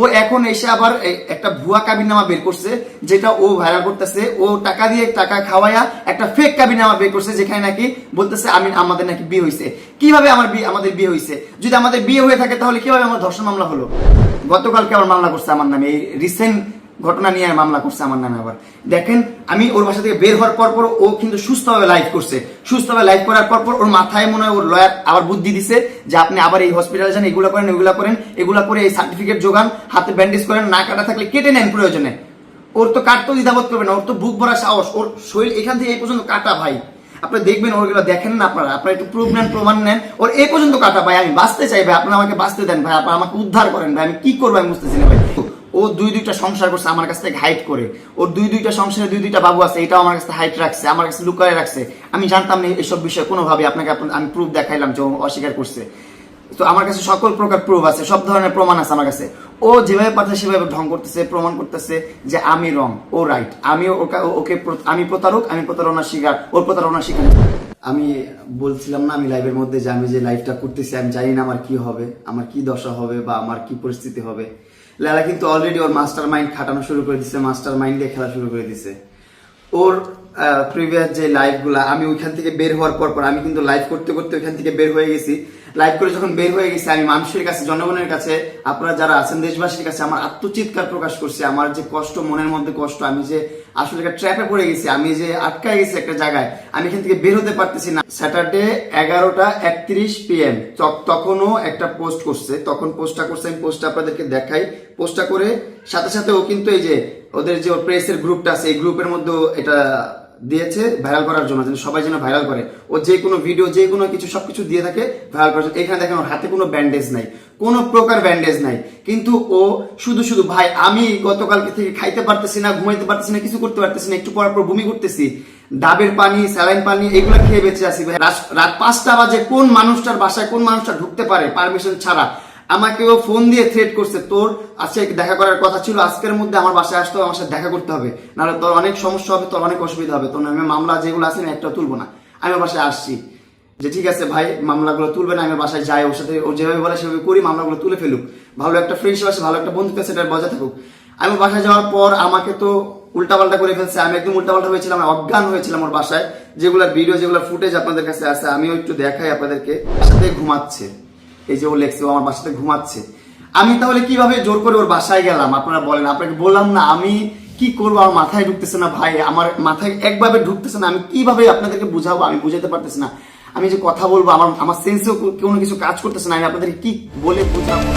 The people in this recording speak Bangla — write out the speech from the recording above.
ও এখন এসে আবার একটা ভুয়া কাবিনামা বের করছে, যেটা ও ভাইরাল করতেছে। ও টাকা দিয়ে টাকা খাওয়ায়া একটা ফেক কাবিনামা বের করছে, যেখানে নাকি বলতেছে আমি আমাদের নাকি বিয়ে হয়েছে কীভাবে আমার বিয়ে, আমাদের বিয়ে হয়েছে যদি আমাদের বিয়ে হয়ে থাকে, তাহলে কীভাবে আমার ধর্ষণ মামলা হলো? গতকালকে আমার মামলা করছে আমার নামে। এই রিসেন্ট ঘটনা নিয়ে মামলা করছে আমার নামে আবার। দেখেন, আমি ওর বাসা থেকে বের হওয়ার পর ও কিন্তু সুস্থভাবে লাইভ করছে। সুস্থভাবে লাইভ করার পর পর ওর মাথায় মনে হয় ওর লয়ার আবার বুদ্ধি দিছে যে আপনি আবার এই হসপিটালে যান, এগুলো করেন এগুলো করেন, এগুলো করে এই সার্টিফিকেট যোগান হাতে ব্যান্ডেজ করেন, না কাটা থাকলে কেটে নেন প্রয়োজনে। ওর তো কাটতে দ্বিধাবোধ করবে না, ওর তো বুক ভরা সাহস, ওর শরীর এখান থেকে এই পর্যন্ত কাটা ভাই। আপনি দেখবেন ওগুলো দেখেন না আপনারা আপনারা একটু প্রুফ নেন, প্রমাণ নেন, ওর এই পর্যন্ত কাটা ভাই, আমি বাঁচতে চাই ভাই আপনারা আমাকে বাঁচতে দেন ভাই আপনারা আমাকে উদ্ধার করেন ভাই, আমি কি করব আমি বুঝতেছি না ভাই। ও দুই দুইটা সংসার করছে আমার কাছ থেকে হাইট করে। ওর দুই দুইটা সংসারে দুই দুইটা বাবু আছে, এটাও আমার কাছে হাইট রাখছে, আমার কাছে লুকায় রাখছে। আমি জানতাম না এইসব বিষয়ে কোনোভাবে আপনাকে আমি প্রুফ দেখাইলাম যে অস্বীকার করছে। তো আমার কাছে সকল প্রকার প্রুফ আছে, সব ধরনের প্রমাণ আছে আমার কাছে। ও যেভাবে পারছে সেভাবে ঢং করতেছে, প্রমাণ করতেছে যে আমি রং ও রাইট আমি ওকে- আমি প্রতারক, আমি প্রতারণার শিকার, ওর প্রতারণার শিকার। আমি বলছিলাম না আমি লাইভের মধ্যে যে আমি যে লাইভটা করতেছি, আমি জানি না আমার কি হবে, আমার কি দশা হবে বা আমার কি পরিস্থিতি হবে। লালা কিন্তু অলরেডি ওর মাস্টার মাইন্ড খাটানো শুরু করে দিছে মাস্টার মাইন্ড দিয়ে খেলা শুরু করে দিছে। ওর প্রিভিয়াস যে লাইভগুলো আমি ওইখান থেকে বের হওয়ার পর পর আমি কিন্তু লাইভ করতে করতে ওইখান থেকে বের হয়ে গেছি। লাইভ করে যখন বের হয়ে গেছি, আমি মানুষের কাছে, জনগণের কাছে, আপনারা যারা আছেন দেশবাসীর কাছে, আমার আত্মচিৎকার প্রকাশ করছি, আমার যে কষ্ট, মনের মধ্যে কষ্ট, আমি যে আসলে একটা ট্র্যাপে পড়ে গেছি, আমি যে আটকায় গেছি একটা জায়গায়, আমি এখান থেকে বের হতে পারতেছি না। স্যাটারডে এগারোটা একত্রিশ পিএম তখনও একটা পোস্ট করছে, তখন পোস্টটা করছে, আমি পোস্টটা আপনাদেরকে দেখাই। পোস্টটা করে সাথে সাথে ও কিন্তু এই যে ওদের যে প্রেসের গ্রুপটা আছে, এই গ্রুপের মধ্যে এটা দিয়েছে ভাইরাল করার জন্য, যেন সবাই যেন ভাইরাল করে। ও যে কোনো ভিডিও যে কোনো কিছু, সবকিছু দিয়ে থাকে ভাইরাল করার জন্য। এখানে দেখেন, ওর হাতে কোনো ব্যান্ডেজ নাই। কোনো প্রকার ব্যান্ডেজ নাই। কিন্তু ও শুধু শুধু, ভাই, আমি গতকালকে থেকে খাইতে পারতেছি না, ঘুমাইতে পারতেছি না, কিছু করতে পারতেছি না, একটু পর পর বমি করতেছি। ডাবের পানি, স্যালাইন পানি, এগুলো খেয়ে বেঁচে আসি ভাই। রাত- রাত পাঁচটা বাজে, কোন মানুষটার বাসায়, কোন মানুষটা ঢুকতে পারে পারমিশন ছাড়া? আমাকে ও ফোন দিয়ে থ্রেট করছে, তোর আজকে দেখা করার কথা ছিল, আজকের মধ্যে আমার বাসায় আসতে হবে, আমার সাথে দেখা করতে হবে। নাহলে তোর অনেক সমস্যা হবে, তোর অনেক অসুবিধা হবে। তোর নামে মামলা যেগুলো আছে না, একটা তুলবো না। আমি বাসায় আসছি। যে ঠিক আছে ভাই, মামলাগুলো তুলবে না, আমি বাসায় যাই, ওর সাথে ও যেভাবে বলে সেভাবে করি, মামলাগুলো তুলে ফেলুক। ভালো একটা ফ্রেন্ডশিপ আছে, ভালো একটা বন্ধুত্ব এটা বজায় থাকুক। আমি বাসায় যাওয়ার পর আমাকে তো উল্টাপাল্টা করে ফেলছে। আমি একদম উল্টাপাল্টা হয়েছিলাম, আমি অজ্ঞান হয়েছিলাম ওর বাসায়। যেগুলো ভিডিও যেগুলো ফুটেজ আপনাদের কাছে আছে, আমিও একটু দেখাই আপনাদেরকে। সাথে ঘুমাচ্ছে। এই যে ও লেখছে ও আমার বাসাতে ঘুমাচ্ছে। আমি তাহলে কীভাবে জোর করে ওর বাসায় গেলাম? আপনারা বলেন, আপনাকে বললাম না, আমি কি করব? আমার মাথায় ঢুকতেছে না, ভাই, আমার মাথায় একভাবে ঢুকতেছে না, আমি কীভাবে আপনাদেরকে বুঝাবো? আমি বুঝাতে পারতেছি না। আমি যে কথা বলব, আমার আমার সেন্সেও কোনো কিছু কাজ করতেছে না, আমি আপনাদেরকে কি বলে বুঝাবো?